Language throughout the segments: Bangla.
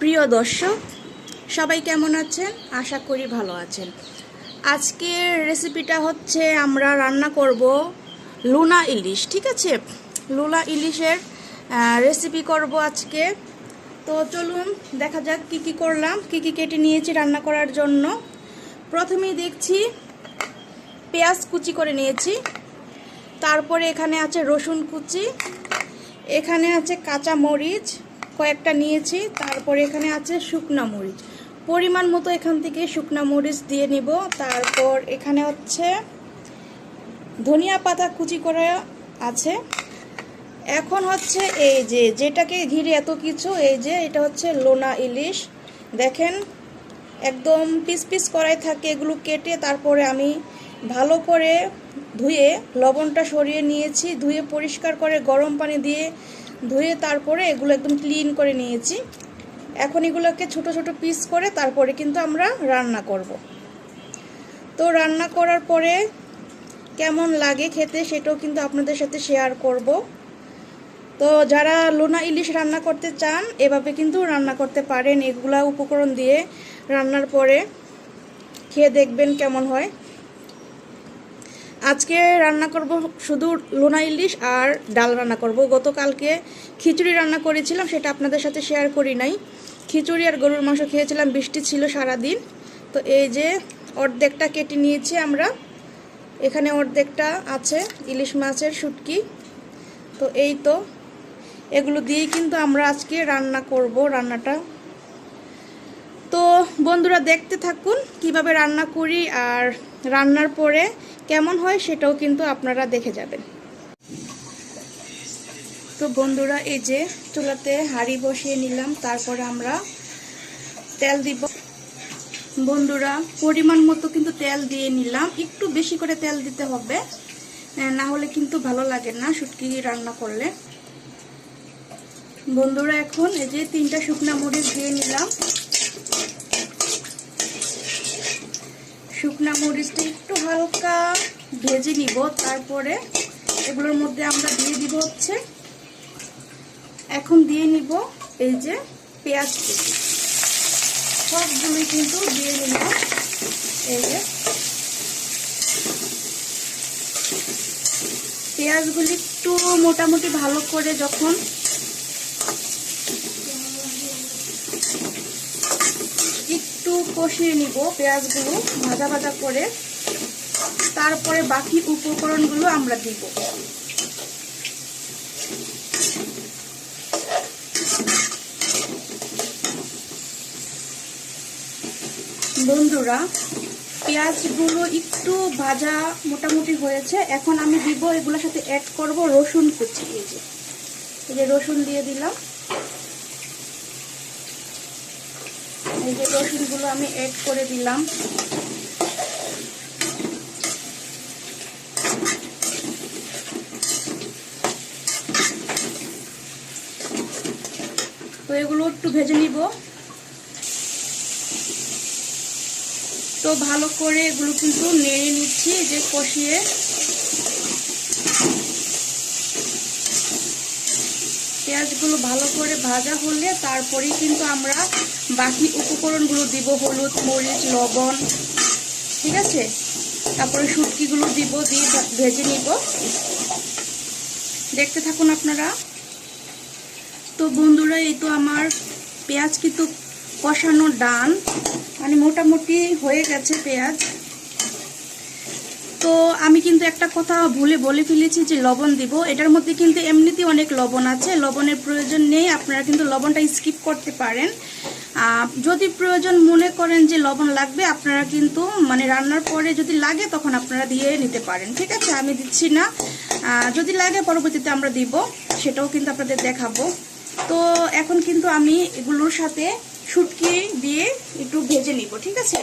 প্রিয় দর্শক, সবাই কেমন আছেন? আশা করি ভালো আছেন। আজকের রেসিপিটা হচ্ছে আমরা রান্না করব লুনা ইলিশ, ঠিক আছে? লুনা ইলিশের রেসিপি করব আজকে। তো চলুন দেখা যাক কি কি করলাম, কি কি কেটে নিয়েছি রান্না করার জন্য। প্রথমেই দেখছি পেঁয়াজ কুচি করে নিয়েছি। তারপরে এখানে আছে রসুন কুচি। এখানে আছে কাঁচা মরিচ। কয়েকটা নিয়েছি, তারপরে এখানে আছে শুকনা মরিচ। পরিমাণ মতো এখান থেকে শুকনা মরিচ দিয়ে নিব, তারপর এখানে হচ্ছে ধনিয়া পাতা কুচি করে আছে। এখন হচ্ছে এই যে, যেটাকে ঘিরে এত কিছু, এই যে, এটা হচ্ছে লোনা ইলিশ। দেখেন, একদম পিস পিস করাই থাকে, এগুলো কেটে তারপরে আমি ভালো করে ধুয়ে লবণটা সরিয়ে নিয়েছি, ধুয়ে পরিষ্কার করে গরম পানি দিয়ে ধুয়ে তারপরে এগুলো একদম ক্লিন করে নিয়েছি। এখন এগুলোকে ছোট ছোট পিস করে তারপরে কিন্তু আমরা রান্না করব। তো রান্না করার পরে কেমন লাগে খেতে সেটাও কিন্তু আপনাদের সাথে শেয়ার করব। তো যারা লোনা ইলিশ রান্না করতে চান, এভাবে কিন্তু রান্না করতে পারেন। এগুলা উপকরণ দিয়ে রান্নার পরে খেয়ে দেখবেন কেমন হয়। আজকে রান্না করব শুধু লোনা ইলিশ আর ডাল রান্না করব। গতকালকে খিচুড়ি রান্না করেছিলাম, সেটা আপনাদের সাথে শেয়ার করি নাই। খিচুড়ি আর গরুর মাংস খেয়েছিলাম, বৃষ্টি ছিল সারা দিন তো এই যে অর্ধেকটা কেটে নিয়েছি আমরা। এখানে অর্ধেকটা আছে, ইলিশ মাছের শুটকি। তো এই তো, এগুলো দিয়েই কিন্তু আমরা আজকে রান্না করব রান্নাটা। তো বন্ধুরা দেখতে থাকুন কীভাবে রান্না করি আর রান্নার পরে কেমন হয় সেটাও কিন্তু আপনারা দেখে যাবেন। তো বন্ধুরা, এই যে চুলাতে হাঁড়ি বসিয়ে নিলাম, তারপরে আমরা তেল দিব। বন্ধুরা, পরিমাণ মতো কিন্তু তেল দিয়ে নিলাম। একটু বেশি করে তেল দিতে হবে না হলে কিন্তু ভালো লাগে না শুটকি রান্না করলে। বন্ধুরা, এখন এই যে তিনটা শুকনা মরিচ দিয়ে নিলাম। শুকনা মরিচটা একটু হালকা ভেজে নিব, তারপরে এগুলোর মধ্যে আমরা দিয়ে দিব হচ্ছে, এখন দিয়ে নিব এই যে পেঁয়াজ কুচি। সবগুলোই কিন্তু দিয়ে নিলাম এই যে পেঁয়াজগুলি একটু মোটামুটি ভালো করে যখন একটু কষিয়ে নিব পেঁয়াজগুলো ভাজা ভাজা করে। তারপরে বাকি উপকরণগুলো আমরা দিব। বন্ধুরা, পেঁয়াজগুলো একটু ভাজা মোটামুটি হয়েছে। এখন আমি দিব এগুলোর সাথে অ্যাড করব রসুন কুচি। এই যে রসুন দিয়ে দিলাম। এই রসুনগুলো আমি অ্যাড করে দিলাম। তো এগুলো একটু ভেজে নিব। তো ভালো করে এগুলো কিন্তু নেড়ে নিচ্ছি, যে কষিয়ে পেঁয়াজগুলো ভালো করে ভাজা হলে তারপরেই কিন্তু আমরা বাকি উপকরণগুলো দিব হলুদ, মরিচ, লবণ, ঠিক আছে? তারপরে শুটকিগুলো দিব, দিয়ে ভেজে নিব। দেখতে থাকুন আপনারা। তো বন্ধুরা, এই তো আমার পেঁয়াজ কিন্তু কষানো ডান। মানে মোটামুটি হয়ে গেছে পেঁয়াজ। তো আমি কিন্তু একটা কথা ভুলে বলে ফেলেছি যে লবণ দিব। এটার মধ্যে কিন্তু এমনিতেই অনেক লবণ আছে। লবণের প্রয়োজন নেই। আপনারা কিন্তু লবণটা স্কিপ করতে পারেন। যদি প্রয়োজন মনে করেন যে লবণ লাগবে, আপনারা কিন্তু মানে রান্নার পরে যদি লাগে তখন আপনারা দিয়ে নিতে পারেন। ঠিক আছে? আমি দিচ্ছি না। যদি লাগে পরবর্তীতে আমরা দিব। সেটাও কিন্তু আপনাদের দেখাবো। তো এখন কিন্তু আমি এগুলোর সাথে শুটকি দিয়ে একটু ভেজে নিব। ঠিক আছে?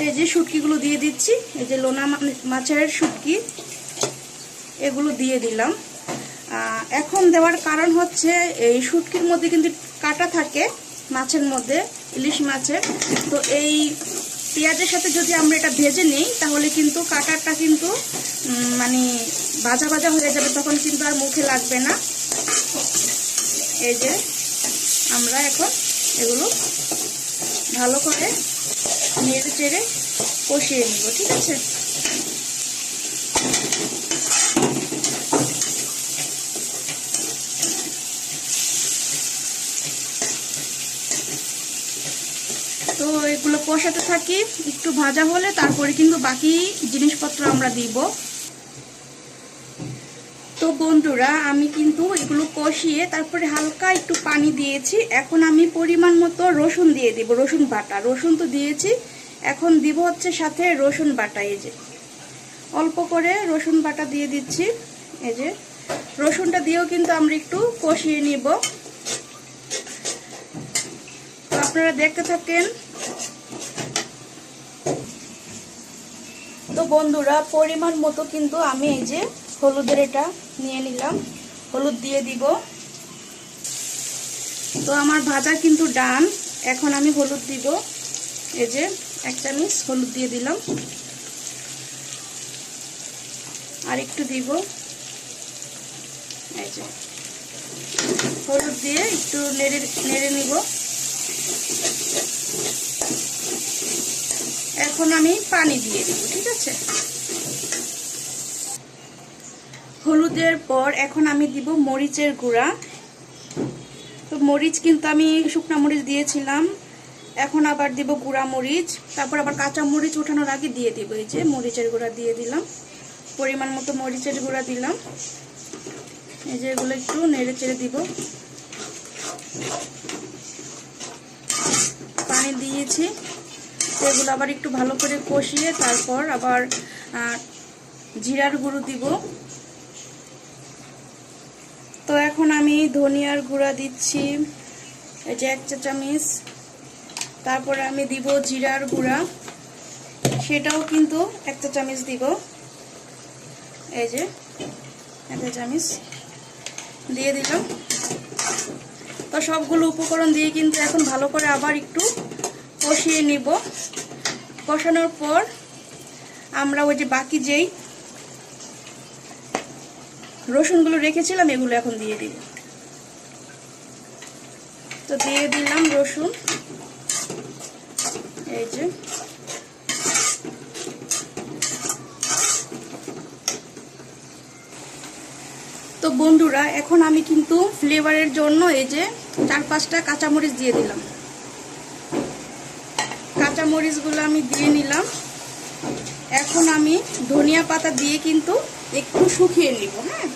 এই যে শুটকিগুলো দিয়ে দিচ্ছি, এই যে লোনা মাছের শুটকি, এগুলো দিয়ে দিলাম। এখন দেওয়ার কারণ হচ্ছে এই শুটকির মধ্যে কিন্তু কাটা থাকে, মাছের মধ্যে, ইলিশ মাছের। তো এই পেঁয়াজের সাথে যদি আমরা এটা ভেজে নিই, তাহলে কিন্তু কাটারটা কিন্তু মানে ভাজা ভাজা হয়ে যাবে, তখন কিন্তু আর মুখে লাগবে না। এই যে আমরা এখন এগুলো ভালো করে নেড়ে চেড়ে কষিয়ে নেব, ঠিক আছে? তো এগুলো কষাতে থাকি, একটু ভাজা হলে তারপরে কিন্তু বাকি জিনিসপত্র আমরা দিব। বন্ধুরা, আমি কিন্তু এগুলো কষিয়ে তারপরে হালকা একটু পানি দিয়েছি। এখন আমি পরিমাণ মতো রসুন দিয়ে দিব, রসুন বাটা। রসুন তো দিয়েছি, এখন দিব হচ্ছে সাথে রসুন বাটা। এই যে, অল্প করে রসুন বাটা দিয়ে দিচ্ছি। এই যে, রসুনটা দিয়েও কিন্তু আমরা একটু কষিয়ে নিব। আপনারা দেখতে থাকেন। তো বন্ধুরা, পরিমাণ মতো কিন্তু আমি এই যে হলুদের এটা নিয়ে নিলাম। হলুদ দিয়ে দিব। তো আমার ভাজা কিন্তু ডান। এখন আমি হলুদ দিব। এই যে এক চামচ হলুদ দিয়ে দিলাম। আর একটু দিব। এই যে হলুদ দিয়ে একটু নেড়ে নেড়ে নিব। এখন আমি পানি দিয়ে দিব, ঠিক আছে? হলুদের পর এখন আমি দিব মরিচের গুঁড়া। তো মরিচ কিন্তু আমি শুকনা মরিচ দিয়েছিলাম। এখন আবার দিব গুঁড়া মরিচ। তারপর আবার কাঁচা মরিচ ওঠানোর আগে দিয়ে দিব এই যে মরিচের গুঁড়া দিয়ে দিলাম। পরিমাণ মতো মরিচের গুঁড়া দিলাম। এই যে এগুলো একটু নেড়ে চেড়ে দিব। পানি দিয়েছি। এগুলো আবার একটু ভালো করে কষিয়ে তারপর আবার জিরার গুঁড়ো দিব। তো এখন আমি ধনিয়ার গুঁড়া দিচ্ছি। এই যে এক চা চামিচ তারপরে আমি দিব জিরার গুঁড়া। সেটাও কিন্তু এক চা চামিচ দিব। এই যে এক চা চামিচ দিয়ে দিলাম। তো সবগুলো উপকরণ দিয়ে কিন্তু এখন ভালো করে আবার একটু কষিয়ে নিব। কষানোর পর আমরা ওই যে বাকি যেই রসুনগুলো রেখেছিলাম, এগুলো এখন দিয়ে দিব তো দিয়ে দিলাম রসুন। এই যে। তো বন্ধুরা, এখন আমি কিন্তু ফ্লেভারের জন্য এই যে চার পাঁচটা কাঁচামরিচ দিয়ে দিলাম। কাঁচামরিচগুলো আমি দিয়ে নিলাম। এখন আমি ধনিয়া পাতা দিয়ে কিন্তু একটু শুকিয়ে নিব হ্যাঁ?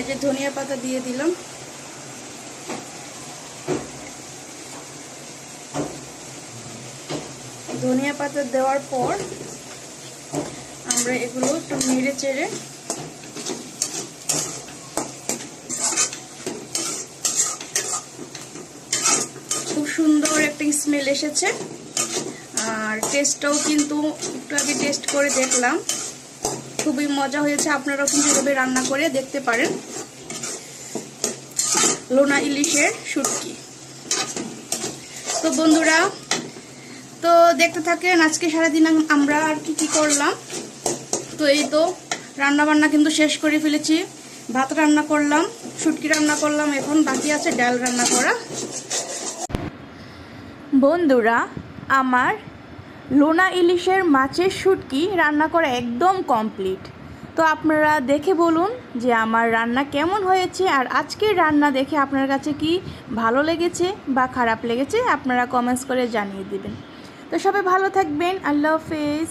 এই যে ধনিয়া পাতা দিয়ে দিলাম। ধনিয়া পাতা দেওয়ার পর আমরা এগুলো একটু নেড়ে চেড়ে খুব সুন্দর একটা স্মেল এসেছে। আর টেস্টটাও কিন্তু একটু আগে টেস্ট করে দেখলাম। খুবই মজা হয়েছে, আপনারাও কিন্তু এভাবে রান্না করে দেখতে পারেন। লোনা ইলিশের শুটকি। তো বন্ধুরা, তো দেখতে থাকেন, আজকে সারাদিন আমরা আর কি কি করলাম? তো এই তো রান্না বান্না কিন্তু শেষ করে ফেলেছি। ভাত রান্না করলাম, শুটকি রান্না করলাম, এখন বাকি আছে ডাল রান্না করা। বন্ধুরা, আমার লোনা ইলিশের মাছের শুটকি রান্না করা একদম কমপ্লিট। তো আপনারা দেখে বলুন যে আমার রান্না কেমন হয়েছে আর আজকের রান্না দেখে আপনার কাছে কি ভালো লেগেছে বা খারাপ লেগেছে আপনারা কমেন্টস করে জানিয়ে দেবেন। তো সবাই ভালো থাকবেন। আল্লাহ হাফেজ।